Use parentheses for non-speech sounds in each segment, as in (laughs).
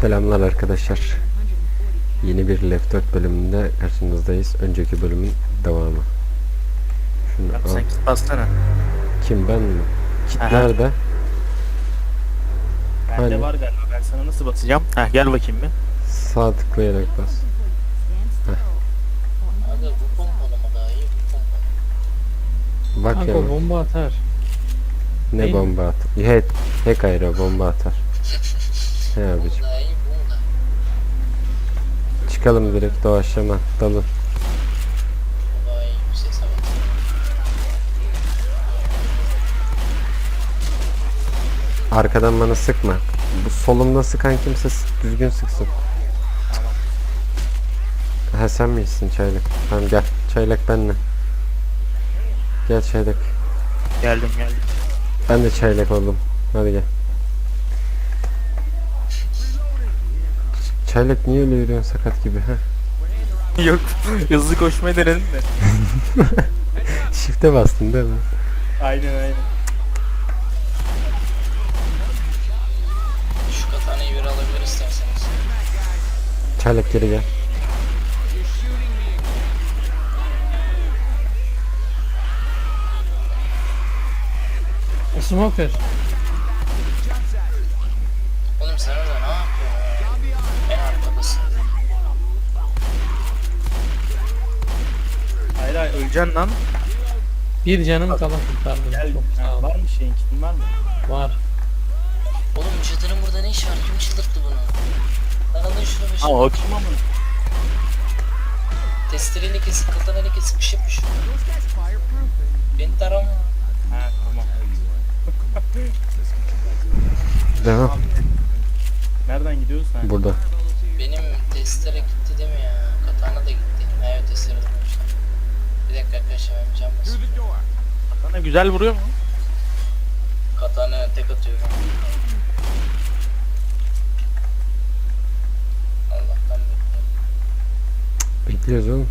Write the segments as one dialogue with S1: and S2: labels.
S1: Selamlar arkadaşlar. Yeni bir Left 4 bölümünde karşınızdayız. Önceki bölümün devamı. Şunu
S2: Abi
S1: al.
S2: sen kit bassana.
S1: Kim ben mi? Kit
S2: Aha.
S1: nerede?
S2: Bende
S1: Hani?
S2: var galiba. Ben sana nasıl basacağım? Heh gel bakayım bir.
S1: Sağ tıklayarak bas.
S3: Bu pompalama daha iyi bu.
S1: Bak ya.
S4: Kanka bomba atar.
S1: Ne
S4: değil mi?
S1: bomba atar. He, hack ayrı bomba atar. He abicim.
S3: daha.
S1: Çıkalım direkt doğaçlama. Dalın. Arkadan bana sıkma. Bu solumda sıkan kimse düzgün sıksın. Ha sen misin çaylak? Tamam gel. Çaylak benle. Gel çaylak.
S2: Geldim geldim.
S1: Ben de çaylak oldum. Hadi gel. Çaylak niye öyle yürüyorsun sakat gibi ha? (laughs)
S2: Yok. Hızlı koşmayı denedim de. (laughs)
S1: Shift'e bastın değil mi?
S2: Aynen aynen.
S3: Şu katanayı bir alabilir isterseniz.
S1: Çaylak geri gel.
S4: Smoker.
S2: Öleceksin lan.
S4: Bir canım kala kurtardım.
S2: Gel.
S4: Çok sağ
S2: Ha,
S4: ol.
S2: var mı şeyin kitin var mı?
S4: Var.
S3: Oğlum cadının burada ne işi var? Kim çıldırttı bunu? Lan alın şunu bir şey.
S2: o kim ama?
S3: Testereyle kesip katanayla kesip bir şey yapmış. Beni tarama.
S2: Ha tamam.
S1: Devam.
S2: Nereden gidiyoruz sen?
S1: Burada.
S3: Benim testere gitti değil mi ya? Katana da gitti. Evet testere de. Bir dakika arkadaşlar ben bir cam basayım.
S2: Sana güzel vuruyor mu?
S3: Katana tek atıyorum. Allah'tan bekliyorum.
S1: Bekliyoruz oğlum.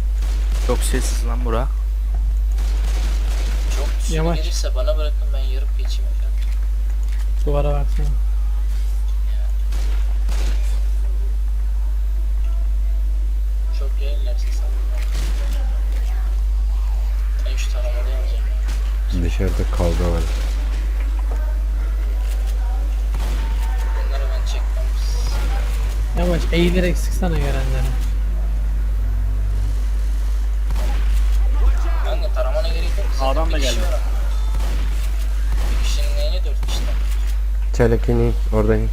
S2: Çok sessiz lan bura.
S3: Çok sürü
S4: Yamaç.
S3: gelirse bana bırakın ben yarıp geçeyim efendim.
S4: Duvara baksana.
S3: Çok gelirlerse sen. Ben şu taramalı yazacağım ya.
S1: Dışarıda kavga var.
S3: Bunları ben çekmem.
S4: Yavaş eğilerek sıksana görenleri.
S3: Kanka taramana gerek yok. Zaten bir
S2: da
S3: kişi
S2: geldi.
S3: var. Bir kişinin neyine dört.
S1: Çaylak in. Orada in.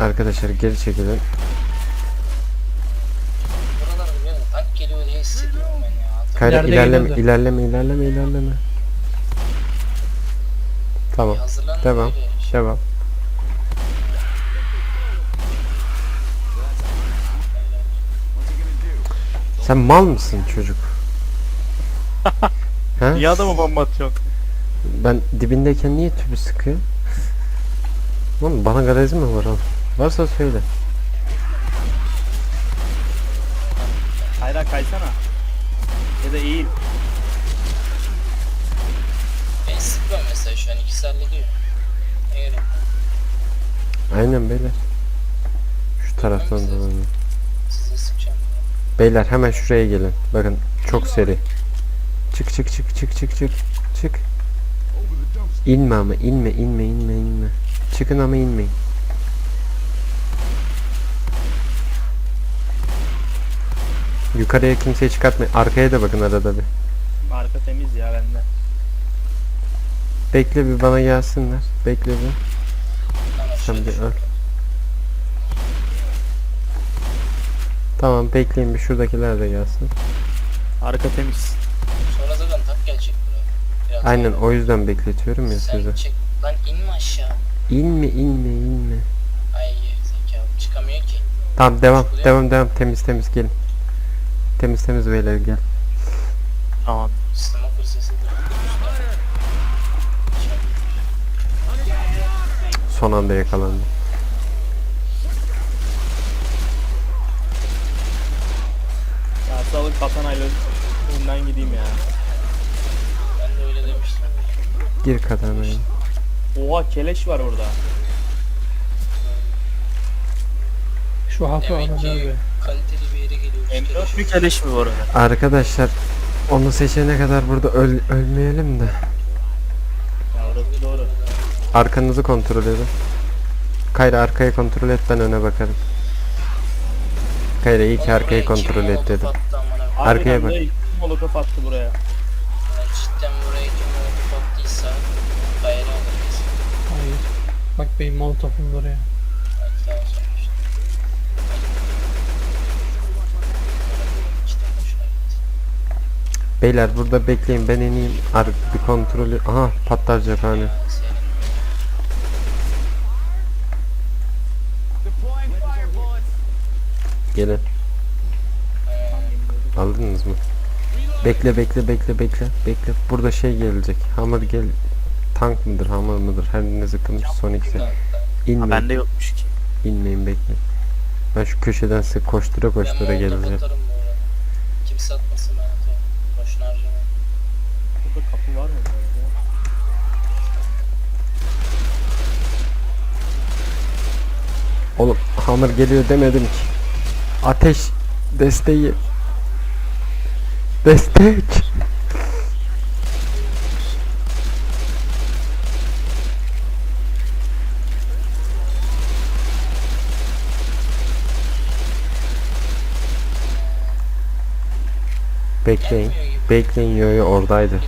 S1: Arkadaşlar geri çekilin. Kayra
S4: İleride
S1: ilerleme,
S4: gidiyordu.
S1: ilerleme, ilerleme, ilerleme. Tamam.
S3: Hazırlanın
S1: Devam.
S3: böyle.
S1: Devam. Sen mal mısın çocuk? (laughs) ha?
S2: Niye adama bomba atıyorsun?
S1: Ben dibindeyken niye tübü sıkıyor? Oğlum bana garezi mi var oğlum? Varsa söyle.
S2: Hayır, kaysana. Ya da eğil.
S3: Ben sıkmıyorum mesela şu an ikisi hallediyor. Ne gerek var?
S1: Aynen beyler. Şu taraftan
S3: Tamam,
S1: dolanın.
S3: Size sıkacağım.
S1: Beyler hemen şuraya gelin. Bakın çok seri. Çık çık çık çık çık çık. Çık. İnme ama inme inme inme inme. Çıkın ama inmeyin. Yukarıya kimseyi çıkartmayın. Arkaya da bakın arada bir.
S2: Arka temiz ya bende.
S1: Bekle bir bana gelsinler. Bekle bir. Sen bir öl. Tamam bekleyin bir şuradakiler de gelsin.
S2: Arka temiz.
S3: Sonra zaten tak gelecek buraya. Biraz
S1: Aynen o yüzden bekletiyorum ya
S3: Sen
S1: sizi.
S3: çek. Lan inme aşağı.
S1: İnme inme inme.
S3: Ay zekalı çıkamıyor ki.
S1: Tamam devam devam devam temiz temiz gelin. Temiz temiz beyler gel.
S2: Tamam.
S1: Son anda yakalandı.
S2: Ya sağlık katanayla önden gideyim ya.
S3: Ben de öyle demiştim.
S1: Gir katanaya.
S2: Oha keleş var orada.
S4: Şu hafı
S3: ki
S4: be.
S3: kaliteli.
S2: M4 mü keleş mi bu arada?
S1: Arkadaşlar onu seçene kadar burada öl ölmeyelim de.
S2: Ya orası doğru.
S1: Arkanızı kontrol edin. Kayra arkayı kontrol et ben öne bakarım. Kayra iyi ki arkayı kontrol et dedim. Arkaya bak.
S2: molotof attı buraya.
S3: Cidden buraya kim molotof attıysa alırız.
S4: Hayır. Bak benim molotofum duruyor.
S3: Belki daha sonra işte. İşte boşuna gitti.
S1: Beyler burada bekleyin ben ineyim. Ar bir kontrolü. Aha patlar cephane. Gelin. Aldınız mı? Bekle bekle bekle bekle bekle. Burada şey gelecek. Hammer gel. Tank mıdır, hammer mıdır? Her ne zıkkımmış son ikisi.
S2: Ha,
S1: İnmeyin,
S2: bende yokmuş ki.
S1: inmeyin bekle. Ben şu köşeden size koştura koştura geleceğim.
S3: Kimse atmasın
S2: Burada kapı var mı arada?
S1: Oğlum hammer geliyor demedim ki. Ateş desteği. Destek. Bekleyin. Bekleyin yo yo oradaydı.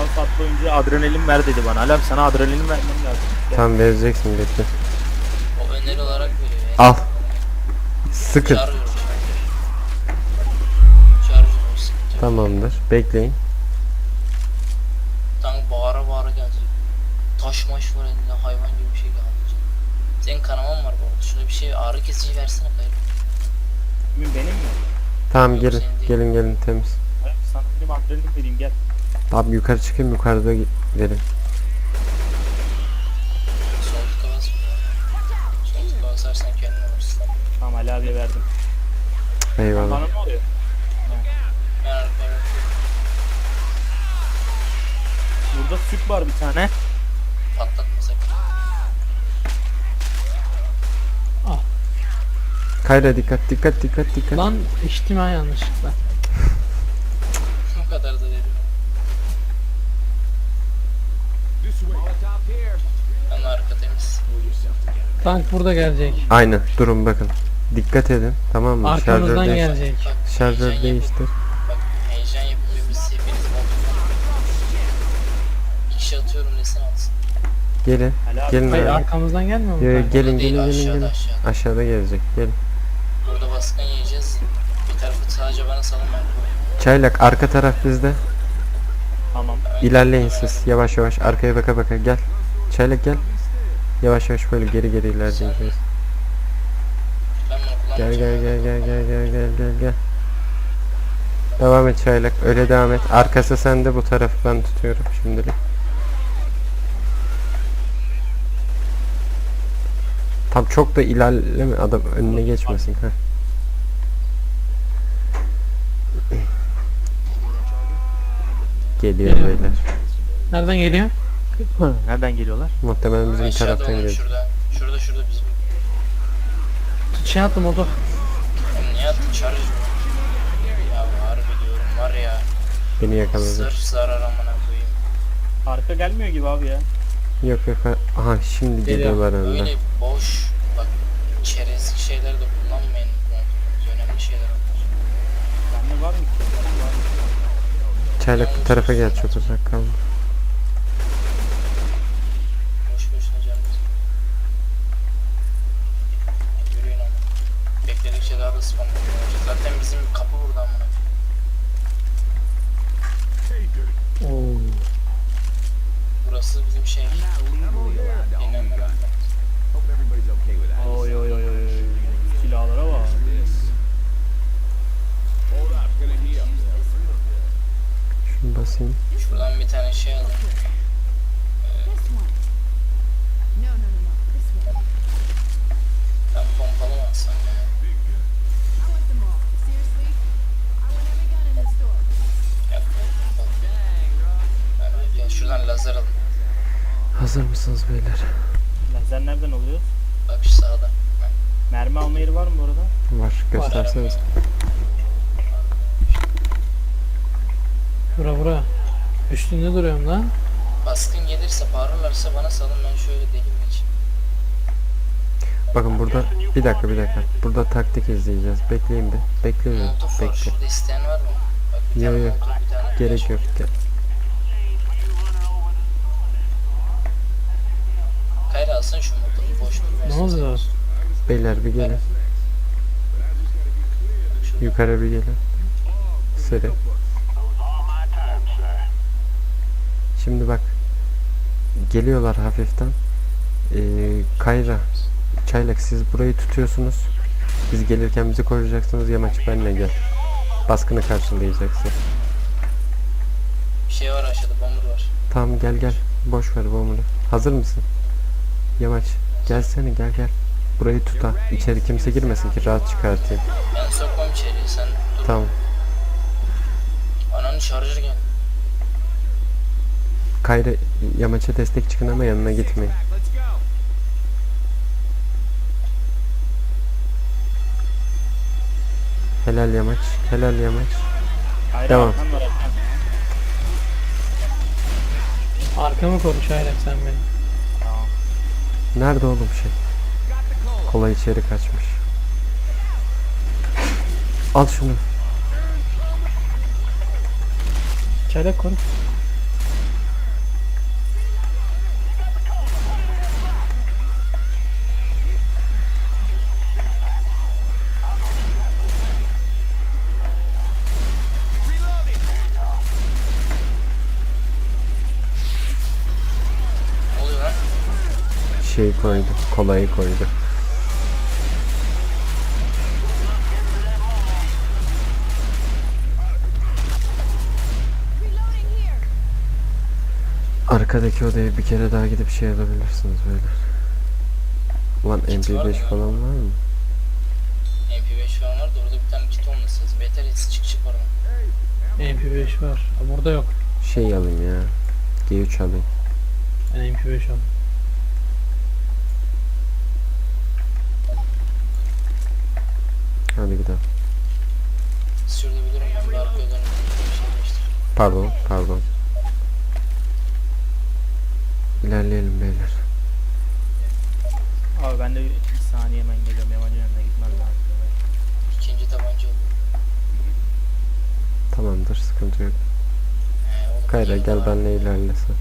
S2: Hani oyuncuya adrenalin ver dedi bana. Alem sana adrenalin vermem lazım.
S1: Tam vereceksin bekle.
S3: O öneri olarak veriyor. Yani.
S1: Al. Sıkın. Tamamdır. Bekleyin.
S3: Tank bağıra bağıra gelecek. Taş maş var elinde hayvan gibi bir şey gelecek. Senin kanaman var bu arada. Şurada bir şey ağrı kesici versene kayıp.
S2: Benim mi?
S1: Tamam
S3: Yok,
S1: gelin.
S3: senin değil.
S1: Gelin gelin temiz.
S2: Sana benim adrenalin vereyim gel.
S1: Abi yukarı çıkayım yukarıda gidelim.
S3: Basarsan kendin alırsın.
S2: Tamam Ali abiye verdim.
S1: Eyvallah.
S2: Bana ne oluyor?
S3: Ben arkaya bakıyorum.
S2: Burada süt var bir tane.
S3: Patlatma sakın.
S1: Kayra dikkat dikkat dikkat dikkat.
S4: Lan içtim ha yanlışlıkla.
S3: O kadar da veriyorum. Ben arka temiz.
S4: Tank burada gelecek.
S1: Aynen durun bakın. Dikkat edin tamam mı?
S4: Arkamızdan
S1: Şarjör, değiş-
S4: gelecek.
S1: Şarjör değiştir.
S3: bak heyecan. Kişi atıyorum desin atsın.
S1: Gelin. Gelin
S4: Hayır
S1: abi.
S4: arkamızdan gelmiyor mu?
S1: Yo, yo,
S4: tank?
S1: gelin
S3: Değil,
S1: gelin gelin
S3: aşağıda,
S1: gelin.
S3: aşağıda.
S1: Aşağıda gelecek. Gelin.
S3: Burada baskın yiyeceğiz. Bir tarafı sadece bana salın ben.
S1: Çaylak arka taraf bizde.
S2: Tamam.
S1: İlerleyin siz. Yavaş yavaş arkaya baka baka gel. Çaylak gel. Yavaş yavaş böyle geri geri ilerleyeceğiz. Gel gel gel gel gel gel gel gel gel. Devam et Çaylak. Öyle devam et. Arkası sende bu tarafı ben tutuyorum şimdilik. Tam çok da ilerleme adam önüne geçmesin. Geliyor
S4: Geliyor.
S1: beyler.
S4: Nereden geliyor?
S2: Nereden geliyorlar?
S1: Muhtemelen bizim
S3: Aşağıda
S1: taraftan
S3: oğlum
S1: geliyor.
S3: şurada. Şurada şurada bizim.
S4: Şey attım.
S3: Oğlum niye attın mı? Ya harbi diyorum var ya.
S1: Beni yakaladı.
S3: Sırf zarar amına koyayım.
S2: Arka gelmiyor gibi abi ya.
S1: Yok yok. ha- Aha şimdi
S4: Geliyor.
S1: geliyorlar önden.
S3: Öyle boş bak çerezlik şeyler de kullanmayın. Önemli şeyler onlar.
S2: Bende var mı?
S1: Çaylak bu tarafa gel çok uzak kalma.
S3: Boş boşuna canımız. Yürüyün ama. Bekledikçe daha da spam oluyor. Zaten bizim Alın.
S1: Hazır mısınız beyler?
S2: Lazer nereden alıyoruz?
S3: Bak şu sağda.
S2: Mermi alma yeri var mı bu arada?
S1: Var. Gösterseniz.
S4: Bura bura. Üstünde duruyorum lan.
S3: Baskın gelirse bağırırlarsa bana salın ben şöyle delim geçeyim.
S1: Bakın burada bir dakika bir dakika. Burada taktik izleyeceğiz. Bekleyin bir. Bekleyin.
S3: Var.
S1: Bekle.
S3: Şurada isteyen var mı? Bak bir
S1: Yo,
S3: tane
S1: yo.
S3: molotof bir tane
S1: Gerek yok. Gel.
S3: Alsana şu molotofu boş.
S4: Ne oldu?
S1: Beyler bir gelin. Yukarı bir gelin. Seri. Şimdi bak. Geliyorlar hafiften. Ee, Kayra. Çaylak siz burayı tutuyorsunuz. Biz gelirken bizi koruyacaksınız. Yamaç benle gel. Baskını karşılayacaksın.
S3: Bir şey var aşağıda bomber var.
S1: Tamam gel gel. Boş ver bomunu. Hazır mısın? Yamaç. Gelsene gel gel. Burayı tut ha. İçeri kimse girmesin ki rahat çıkartayım.
S3: Ben sokmam içeriye sen dur.
S1: Tamam.
S3: Ananın şarjı gel.
S1: Kayra yamaça destek çıkın ama yanına gitmeyin. Helal yamaç. Helal yamaç.
S2: Hayır
S1: Devam.
S4: Arkamı koru Çaylak sen beni.
S1: Nerede oğlum şey? Kolay içeri kaçmış. Al şunu.
S4: Çaylak koru.
S1: Şey koydu. Kolayı koydu. Arkadaki odaya bir kere daha gidip şey alabilirsiniz böyle. Ulan MP5 falan var mı?
S3: MP5 falan var da orada bir tane kit olması lazım. Yeter etsin çık çık oradan.
S4: MP5 var. Ha, Burada yok.
S1: Şey alayım ya. G3 alayım.
S4: Ben MP5 aldım.
S1: Hadi gidelim.
S3: Ben bir arkaya dönüp bir şey değiştir.
S1: Pardon, pardon. İlerleyelim beyler.
S2: Abi ben de bir saniye hemen geliyorum. Yabancı yanına gitmem lazım.
S3: İkinci tabanca oldu.
S1: Tamamdır, sıkıntı yok.
S3: He, oğlum,
S1: Kayra
S3: iyi
S1: gel benle ilerlesin.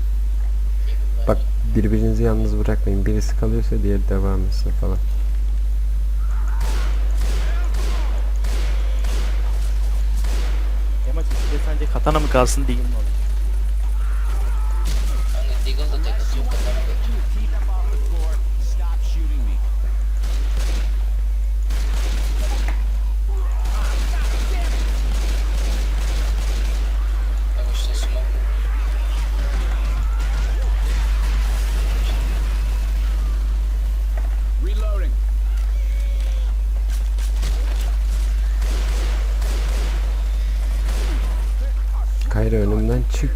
S3: İyi var.
S1: Bak birbirinizi yalnız bırakmayın. Birisi kalıyorsa diğeri devam etsin falan.
S2: Yamaç içinde sence katana mı kalsın değil mi? oğlum?
S3: Hani Deagle da tek atıyor katana
S1: Kayra önümden çık.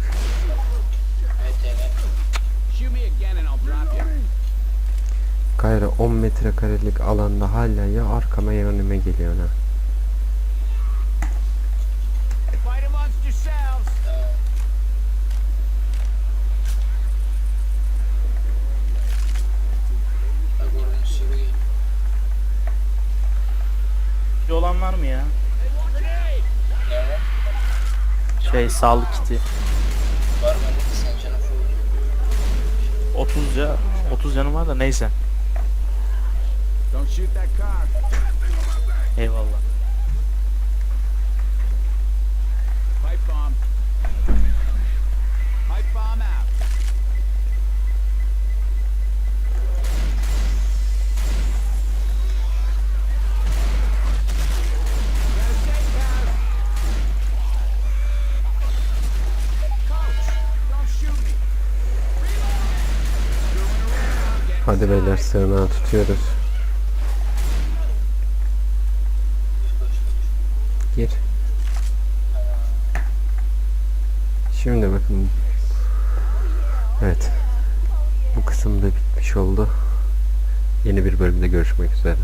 S1: Kayra 10 metrekarelik alanda hala ya arkama ya önüme geliyor ha.
S5: Fight amongst yourselves.
S3: Tamam. Bak oradan sürü geliyor.
S2: Bir olan var mı ya?
S3: Ne var?
S2: Şey sağlık kiti.
S3: Var bende de sen canı full.
S2: 30 ya. 30 canım var da neyse. Eyvallah.
S1: Hadi beyler sığınağı tutuyoruz. Gir. Şimdi bakın Evet. Bu kısım da bitmiş oldu. Yeni bir bölümde görüşmek üzere.